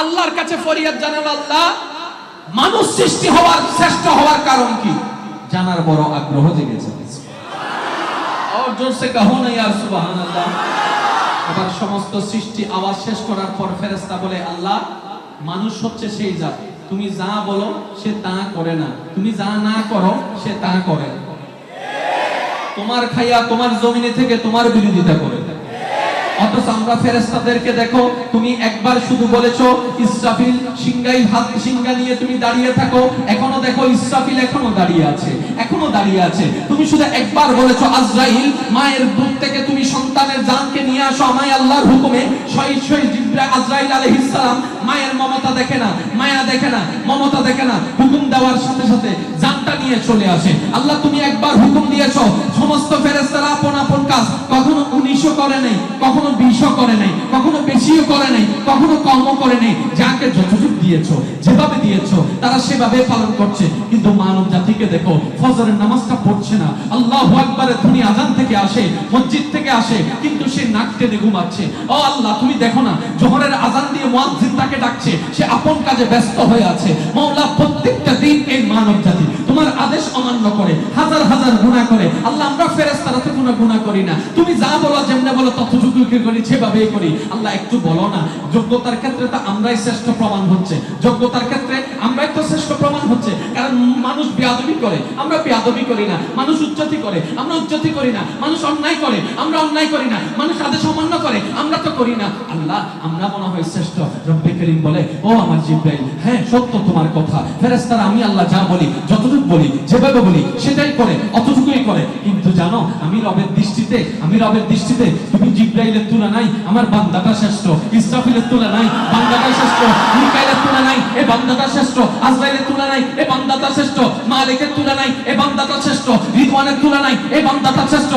আল্লাহর কাছে ফরিয়াদ জানাল আল্লাহ, মানুষ সৃষ্টি হওয়ার, শ্রেষ্ঠ হওয়ার কারণ কি? জানার বড় আগ্রহ জেগেছে। সমস্ত সৃষ্টি শেষ করার পর বলে, আল্লাহ, মানুষ হচ্ছে সেই তুমি যা বলো, সে করে না। তুমি যা না করো, সে তা করে তোমার খাইয়া তোমার জমিনে থেকে তোমার বিরোধিতা করে। অথচ আমরা ফেরেস্তাদেরকে দেখো, তুমি একবার শুধু বলেছ, ইসরাফিল সিংগাই হাত সিংগা নিয়ে তুমি দাঁড়িয়ে থাকো। এখনও দেখো ইসরাফিল এখনও দাঁড়িয়ে আছে, এখনও দাঁড়িয়ে আছে। তুমি শুধু একবার বলেছ, আজরাইল, মায়ের দুধ থেকে তুমি সন্তানের জানকে নিয়ে আসো আমায় আল্লাহর হুকুমে। শহীদ শহীদ জিব্রা আজরাইল আলাইহিস মায়ের মমতা দেখে না, মায়া দেখে না, মমতা দেখে না, হুকুম দেওয়ার সাথে সাথে জানটা নিয়ে চলে আসে। আল্লাহ, তুমি একবার হুকুম দিয়েছ, সমস্ত ফেরেশতারা করে নাই, কখনো বিষও করে নাই, কখনো বেশিও করে নাই, কখনো কর্ম করে নাই, যাকে দিয়েছ, যেভাবে দিয়েছ, তারা সেভাবে পালন করছে। কিন্তু মানব জাতিকে দেখো, ফজরের নামাজটা পড়ছে না। আল্লাহু আকবারের ধ্বনি আজান থেকে আসে, মসজিদ থেকে আসে, কিন্তু সে নাক টেনে ঘুমাচ্ছে। ও আল্লাহ, তুমি দেখো না, জোহরের আজান দিয়ে মুয়াজ্জিন তাকে ডাকছে, সে আপন কাজে ব্যস্ত হয়ে আছে। মাওলা, প্রত্যেকটা দিন এই মানব জাতি, তোমার আদেশ অমান্য করে, হাজার হাজার গুনাহ করে। আল্লাহ, আমরা ফেরেশতারা তো কোনো গুনাহ করি না। তুমি যা বলো, যেমনে বলো ততটুকু করি, সেভাবেই করি। আল্লাহ, একটু বলো না, যোগ্যতার ক্ষেত্রে তো আমরাই শ্রেষ্ঠ প্রমাণ হচ্ছে। যোগ্যতার ক্ষেত্রে আমরাই তো শ্রেষ্ঠ প্রমাণ হচ্ছে। কারণ মানুষ বেয়াদবি করে, আমরা বেয়াদবি করি না। মানুষ উচ্চতি করে, আমরা উচ্চতি করি না। মানুষ অন্যায় করে, আমরা অন্যায় করি না। মানুষ আদেশ আমরা তো করি না। আল্লাহ, আমরা মনে হয় শ্রেষ্ঠ। রব্বে করিম বলে, ও আমার জিব্রাইল হ্যাঁ সত্য তোমার কথা। ফেরেশতারা, আমি আল্লাহ যা বলি, যতটুকু বলি, যেভাবে বলি, সেটাই করে, অতটুকুই করে। কিন্তু জানো, আমি রবের দৃষ্টিতে, আমি রবের দৃষ্টিতে, তুমি জিব্রাইলের তুলনায় আমার বান্দাটা শ্রেষ্ঠ, ইসরাফিলের তুলনায় বান্দাটা শ্রেষ্ঠ, মিকাইলের তুলনায় এ বান্দাটা শ্রেষ্ঠ, আজরাইলের তুলনায় এ বান্দাটা শ্রেষ্ঠ, মালিকের তুলনায় এ বান্দাটা শ্রেষ্ঠ, রিদওয়ানের তুলনায় এ বান্দাটা শ্রেষ্ঠ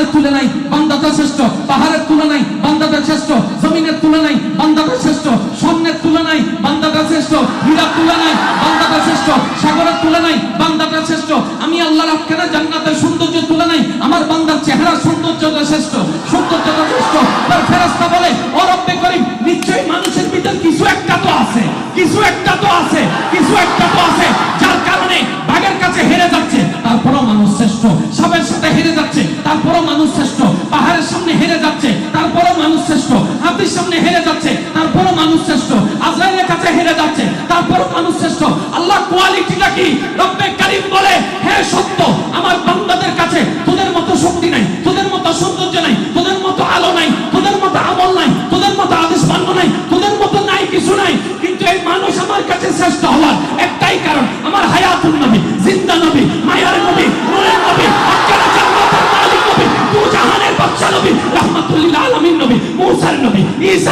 আসমানের তুলনায় বান্দাটা শ্রেষ্ঠ, পাহাড়ের তুলনায় বান্দাটা শ্রেষ্ঠ, জমিনের তুলনায় বান্দাটা শ্রেষ্ঠ, স্বর্ণের তুলনায় বান্দাটা শ্রেষ্ঠ, হীরার তুলনায় বান্দাটা শ্রেষ্ঠ, সাগরের তুলনায় বান্দাটা শ্রেষ্ঠ। আমি আল্লাহর আটখানা জান্নাতের সৌন্দর্যের তুলনায় আমার বান্দার চেহারার সৌন্দর্যটা শ্রেষ্ঠ সৌন্দর্যটা শ্রেষ্ঠ। তার ফেরেশতা বলে, ও করিম, নিশ্চয়ই মানুষের ভিতর কিছু একটা তো আছে, কিছু একটা তো আছে, কিছু একটা তো আছে, যার কারণে বাঘের কাছে হেরে যাচ্ছে, তারপরও মানুষ শ্রেষ্ঠ। সাপের সাথে হেরে যাচ্ছে শ্রেষ্ঠ। পাহাড়ের সামনে হেরে যাচ্ছে, তারপরও মানুষ শ্রেষ্ঠ। হাতির সামনে হেরে যাচ্ছে, তারপরও মানুষ শ্রেষ্ঠ। আজরাইলের কাছে হেরে যাচ্ছে, তারপরও মানুষ শ্রেষ্ঠ। আল্লাহ কোয়ালিটিটা কি? রব্বে কারিম বলে, হে সত্য, আমার বান্দাদের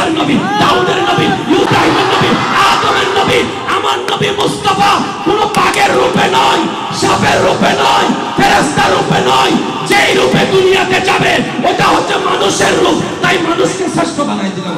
ঈসার নবী, দাউদের নবী, ইব্রাহিমের নবী, আদমের নবী, আমার নবী মুস্তাফা কোন বাঘের রূপে নয়, সাপের রূপে নয়, ফেরেশতার রূপে নয়, যেই রূপে দুনিয়াতে যাবে, ওটা হচ্ছে মানুষের রূপ, তাই মানুষকে শ্রেষ্ঠ বানাই দিলাম।